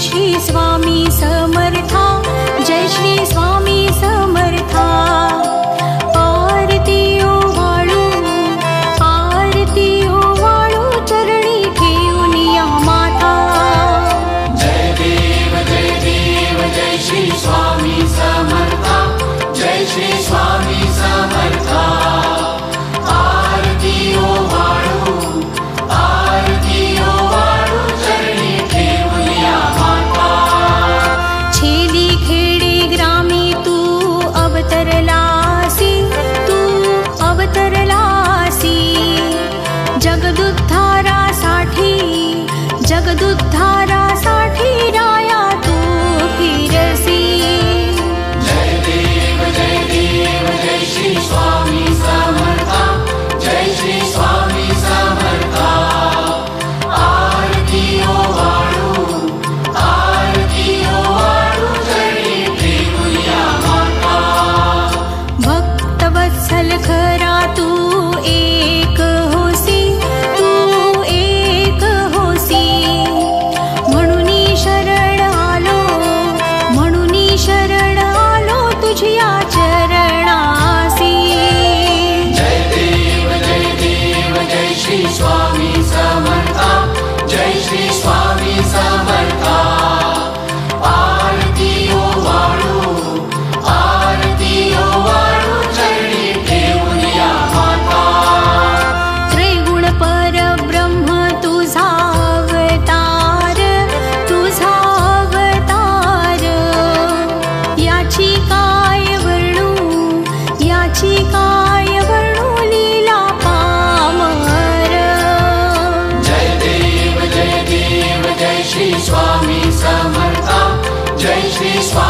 श्री स्वामी समर्थ। खरा तू एक होसी तू एक होसी. म्हणून शरण आलो म्हणून तुझ्या चरणासी. स्वामी समर्थ जय श्री स्वामी समर्थ. श्री समर्थ जय श्री स्वामी